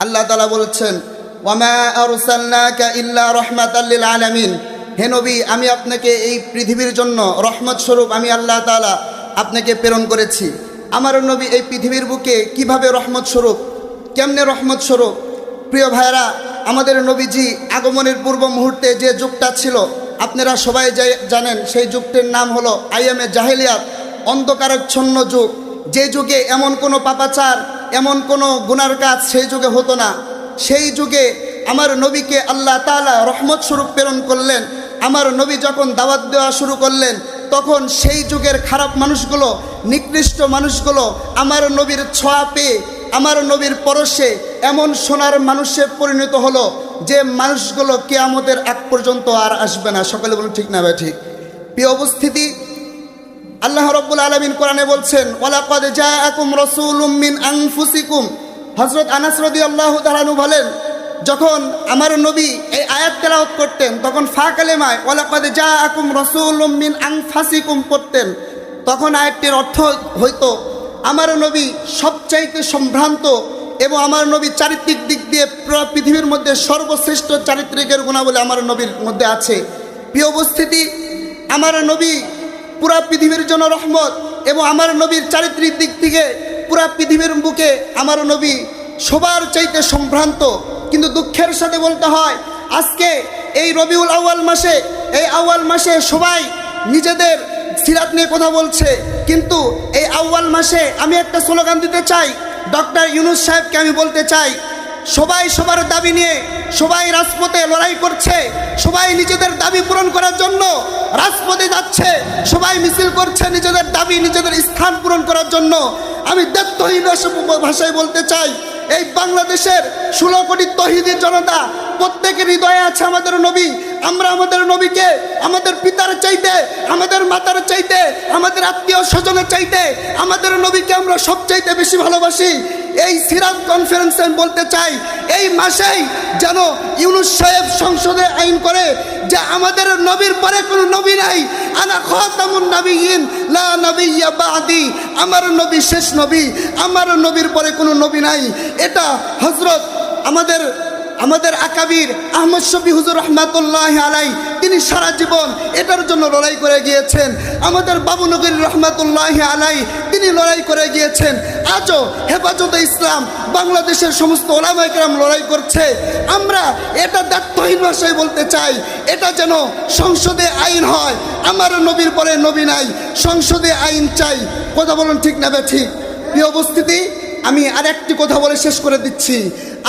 আল্লাহ তালা বলছেন আলামিন। হে নবী, আমি আপনাকে এই পৃথিবীর জন্য রহমত স্বরূপ আমি আল্লাহ তাআলা আপনাকে প্রেরণ করেছি। আমার নবী এই পৃথিবীর বুকে কীভাবে রহমত স্বরূপ কেমনে রহমত স্বরূপ প্রিয় ভাইরা আমাদের নবীজি আগমনের পূর্ব মুহূর্তে যে যুগটা ছিল, আপনারা সবাই জানেন সেই যুগটির নাম হলো আইএমএ জাহেলিয়াত, অন্ধকারাচ্ছন্ন যুগ। যে যুগে এমন কোনো পাপাচার এমন কোনো গুনার কাজ সেই যুগে হতো না। সেই যুগে আমার নবীকে আল্লাহ তাআলা রহমত স্বরূপ প্রেরণ করলেন। আমার নবী যখন দাওয়াত দেওয়া শুরু করলেন, তখন সেই যুগের খারাপ মানুষগুলো, নিকৃষ্ট মানুষগুলো আমার নবীর ছোঁয়া পেয়ে, আমার নবীর পরশে এমন সোনার মানুষে পরিণত হলো যে মানুষগুলো কেয়ামতের আগ পর্যন্ত আর আসবে না। সকলে বলুন, ঠিক না ভাই, ঠিক? প্রিয় উপস্থিতি আল্লাহ রব্বুল আলমিন কোরআনে বলছেন হযরত আনাস রাদিয়াল্লাহু তাআলা বলেন, যখন আমার নবী এই আয়াত তেলাওয়াত করতেন, তখন ফা কালেমায় ওয়ালাকাদ জাআকুম রাসূলুম মিন আনফাসিকুম পড়তেন। তখন আয়াতটির অর্থ হইতো, আমার নবী সবচাইতে সম্ভ্রান্ত এবং আমার নবী চারিত্রিক দিক দিয়ে পৃথিবীর মধ্যে সর্বশ্রেষ্ঠ চারিত্রিকের গুণাবলী আমার নবীর মধ্যে আছে। প্রিয় উপস্থিতি, আমার নবী পুরা পৃথিবীর জন্য রহমত এবং আমার নবীর চারিত্রিক দিক থেকে পুরা পৃথিবীর বুকে আমার নবী সবার চাইতে সম্ভ্রান্ত। কিন্তু দুঃখের সাথে বলতে হয়, আজকে এই রবিউল আউয়াল মাসে, এই আউয়াল মাসে সবাই নিজেদের সিরাত নিয়ে কথা বলছে। কিন্তু এই আউয়াল মাসে আমি একটা স্লোগান দিতে চাই, ডক্টর ইউনুস সাহেবকে আমি বলতে চাই, সবাই সবার দাবি নিয়ে সবাই রাজপথে লড়াই করছে, সবাই নিজেদের দাবি পূরণ করার জন্য রাজপথে যাচ্ছে সবাই মিছিল করছে নিজেদের দাবি, নিজেদের স্থান পূরণ করার জন্য। আমি দায়িত্বহীন ভাষায় বলতে চাই, এই বাংলাদেশের ষোলো কোটি তহিদি জনতা, প্রত্যেকের হৃদয়ে আছে আমাদের নবী। আমরা আমাদের নবীকে, আমাদের পিতার চাইতে, আমাদের মাতার চাইতে, আমাদের আত্মীয় স্বজনের চাইতে, আমাদের নবীকে আমরা সবচাইতে বেশি ভালোবাসি। এই সিরাত কনফারেন্সে আমি বলতে চাই, এই মাসেই যেন ইউনুস সাহেব সংসদে আইন করে যে আমাদের নবীর পরে কোনো নবী নাই। আনা খাতামুন নবীন লা নবিয়্যা বাদি, আমার নবী শেষ নবী, আমার নবীর পরে কোনো নবী নাই। এটা হজরত আমাদের আমাদের আকাবির আহমদ শফি হুজুর রহমাতুল্লাহ আলাই তিনি সারা জীবন এটার জন্য লড়াই করে গিয়েছেন। আমাদের বাবু নগরী রহমাতুল্লাহ আলাই তিনি লড়াই করে গিয়েছেন। আজও হেফাজত ইসলাম বাংলাদেশের সমস্ত ওলামাইকরাম লড়াই করছে। আমরা এটা দায়িত্বহীন ভাষায় বলতে চাই, এটা যেন সংসদে আইন হয়। আমার নবীর পরে নবী নাই, সংসদে আইন চাই। কথা বলুন ঠিক না ঠিক? প্রিয় উপস্থিতি, আমি আর একটি কথা বলে শেষ করে দিচ্ছি।